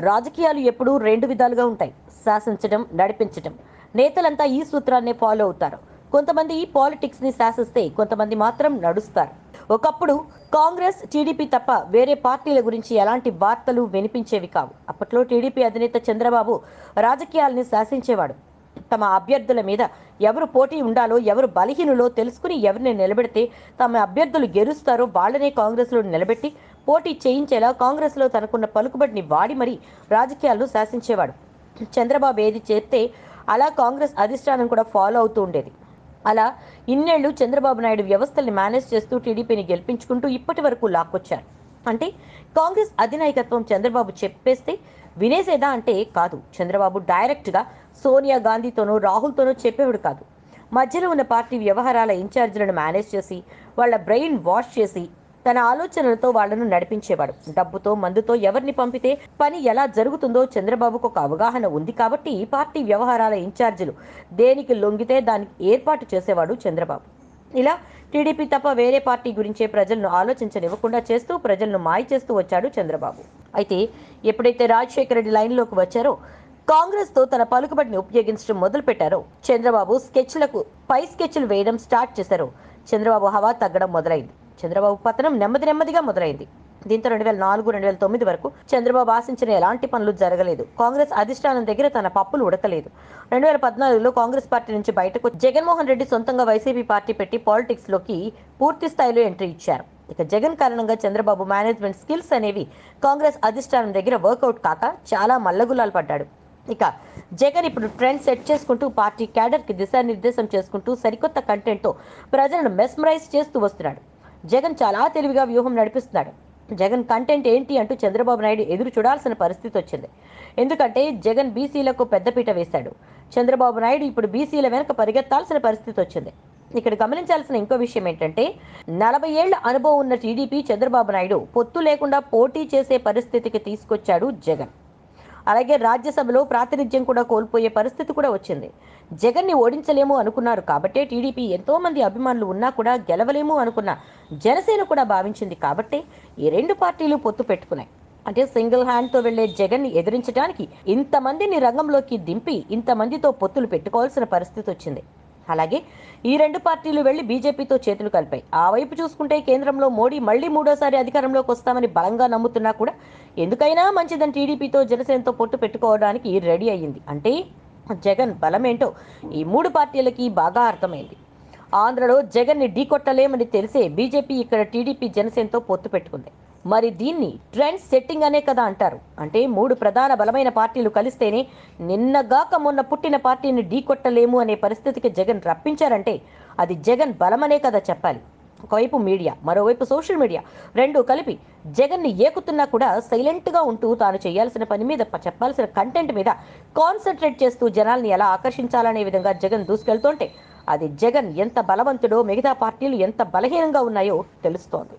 రాజకీయాలు ఎప్పుడూ రెండు విధాలుగా ఉంటాయి. శాసించడం నడిపించడం నేతలంతా ఈ సూత్రాన్నే ఫాలో అవుతారు. కొంతమంది పాలిటిక్స్ని శాసిస్తే కొంతమంది మాత్రం నడుస్తారు. ఒకప్పుడు కాంగ్రెస్ టీడీపీ తప్ప వేరే పార్టీల గురించి ఎలాంటి వార్తలు వినిపించేవి కావు. అప్పట్లో టీడీపీ అధినేత చంద్రబాబు రాజకీయాల్ని శాసించేవాడు. తమ అభ్యర్థుల మీద ఎవరు పోటీ ఉండాలో ఎవరు బలహీనులో తెలుసుకుని ఎవరిని నిలబెడితే తమ అభ్యర్థులు గెలుస్తారో వాళ్ళనే కాంగ్రెస్లో నిలబెట్టి పోటీ చేయించేలా కాంగ్రెస్లో తనకున్న పలుకుబడిని వాడి మరీ రాజకీయాలను శాసించేవాడు. చంద్రబాబు ఏది చేస్తే అలా కాంగ్రెస్ అధిష్టానం కూడా ఫాలో అవుతూ ఉండేది. అలా ఇన్నేళ్ళు చంద్రబాబు నాయుడు వ్యవస్థల్ని మేనేజ్ చేస్తూ టీడీపీని గెలిపించుకుంటూ ఇప్పటి వరకు లాక్కొచ్చారు. అంటే కాంగ్రెస్ అధినాయకత్వం చంద్రబాబు చెప్పేస్తే వినేసేదా అంటే కాదు. చంద్రబాబు డైరెక్ట్గా సోనియా గాంధీతోనో రాహుల్తోనో చెప్పేవాడు కాదు. మధ్యలో ఉన్న పార్టీ వ్యవహారాల ఇన్ఛార్జీలను మేనేజ్ చేసి వాళ్ళ బ్రెయిన్ వాష్ చేసి తన ఆలోచనలతో వాళ్ళను నడిపించేవాడు. డబ్బుతో మందుతో ఎవరిని పంపితే పని ఎలా జరుగుతుందో చంద్రబాబుకు ఒక అవగాహన ఉంది కాబట్టి పార్టీ వ్యవహారాల ఇన్ఛార్జీలు దేనికి లొంగితే దానికి ఏర్పాటు చేసేవాడు చంద్రబాబు. ఇలా టీడీపీ తప్ప వేరే పార్టీ గురించే ప్రజలను ఆలోచించనివ్వకుండా చేస్తూ ప్రజలను మాయ చేస్తూ వచ్చాడు చంద్రబాబు. అయితే ఎప్పుడైతే రాజశేఖర రెడ్డి లైన్లోకి వచ్చారో కాంగ్రెస్తో తన పలుకుబడిని ఉపయోగించడం మొదలు పెట్టారో చంద్రబాబు స్కెచ్లకు పై స్కెచ్లు వేయడం స్టార్ట్ చేశారు. చంద్రబాబు హవా తగ్గడం మొదలైంది. చంద్రబాబు పతనం నెమ్మది నెమ్మదిగా మొదలైంది. దీంతో రెండు వేల నాలుగు రెండు వేల తొమ్మిది వరకు చంద్రబాబు ఆశించిన ఎలాంటి పనులు జరగలేదు. కాంగ్రెస్ అధిష్టానం దగ్గర తన పప్పులు ఉడకలేదు. రెండు వేల పద్నాలుగులో కాంగ్రెస్ పార్టీ నుంచి బయటకు జగన్మోహన్ రెడ్డి సొంతంగా వైసీపీ పార్టీ పెట్టి పాలిటిక్స్లోకి పూర్తి స్థాయిలో ఎంట్రీ ఇచ్చారు. ఇక జగన్ కారణంగా చంద్రబాబు మేనేజ్మెంట్ స్కిల్స్ అనేవి కాంగ్రెస్ అధిష్టానం దగ్గర వర్కౌట్ కాక చాలా మల్లగులాలు పడ్డాడు. ఇక జగన్ ఇప్పుడు ట్రెండ్ సెట్ చేసుకుంటూ పార్టీ క్యాడర్కి దిశానిర్దేశం చేసుకుంటూ సరికొత్త కంటెంట్తో ప్రజలను మెస్మరైజ్ చేస్తూ వస్తున్నాడు. జగన్ చాలా తెలివిగా వ్యూహం నడిపిస్తున్నాడు. జగన్ కంటెంట్ ఏంటి అంటూ చంద్రబాబు నాయుడు ఎదురు చూడాల్సిన పరిస్థితి వచ్చింది. ఎందుకంటే జగన్ బీసీలకు పెద్దపీట వేశాడు. చంద్రబాబు నాయుడు ఇప్పుడు బీసీల వెనక పరిగెత్తాల్సిన పరిస్థితి వచ్చింది. ఇక్కడ గమనించాల్సిన ఇంకో విషయం ఏంటంటే నలభై ఏళ్ళ అనుభవం ఉన్న టీడీపీ చంద్రబాబు నాయుడు పొత్తు లేకుండా పోటీ చేసే పరిస్థితికి తీసుకొచ్చాడు జగన్. అలాగే రాజ్యసభలో ప్రాతినిధ్యం కూడా కోల్పోయే పరిస్థితి కూడా వచ్చింది. జగన్ని ఓడించలేము అనుకున్నారు కాబట్టే టీడీపీ ఎంతో మంది అభిమానులు ఉన్నా కూడా గెలవలేము అనుకున్న జనసేన కూడా భావించింది కాబట్టే ఈ రెండు పార్టీలు పొత్తు పెట్టుకున్నాయి. అంటే సింగిల్ హ్యాండ్తో వెళ్ళే జగన్ని ఎదిరించడానికి ఇంతమందిని రంగంలోకి దింపి ఇంతమందితో పొత్తులు పెట్టుకోవాల్సిన పరిస్థితి వచ్చింది. అలాగే ఈ రెండు పార్టీలు వెళ్ళి బీజేపీతో చేతులు కలిపాయి. ఆ వైపు చూసుకుంటే కేంద్రంలో మోడీ మళ్ళీ మూడోసారి అధికారంలోకి వస్తామని బలంగా నమ్ముతున్నా కూడా ఎందుకైనా మంచిదని టీడీపీతో జనసేనతో పొట్టు పెట్టుకోవడానికి రెడీ అయ్యింది. అంటే జగన్ బలమేంటో ఈ మూడు పార్టీలకి బాగా అర్థమైంది. ఆంధ్రలో జగన్ని ఢీకొట్టలేమని తెలిసే బీజేపీ ఇక్కడ టీడీపీ జనసేనతో పొత్తు పెట్టుకుంది. మరి దీన్ని ట్రెండ్ సెట్టింగ్ అనే కదా అంటారు. అంటే మూడు ప్రధాన బలమైన పార్టీలు కలిస్తేనే నిన్నగాక మొన్న పుట్టిన పార్టీని ఢీకొట్టలేము అనే పరిస్థితికి జగన్ రప్పించారంటే అది జగన్ బలమనే కదా చెప్పాలి. ఒకవైపు మీడియా మరోవైపు సోషల్ మీడియా రెండు కలిపి జగన్ని ఏకుతున్నా కూడా సైలెంట్గా ఉంటూ తాను చేయాల్సిన పని మీద చెప్పాల్సిన కంటెంట్ మీద కాన్సన్ట్రేట్ చేస్తూ జనాల్ని ఎలా ఆకర్షించాలనే విధంగా జగన్ దూసుకెళ్తుంటే అది జగన్ ఎంత బలవంతుడో మిగతా పార్టీలు ఎంత బలహీనంగా ఉన్నాయో తెలుస్తోంది.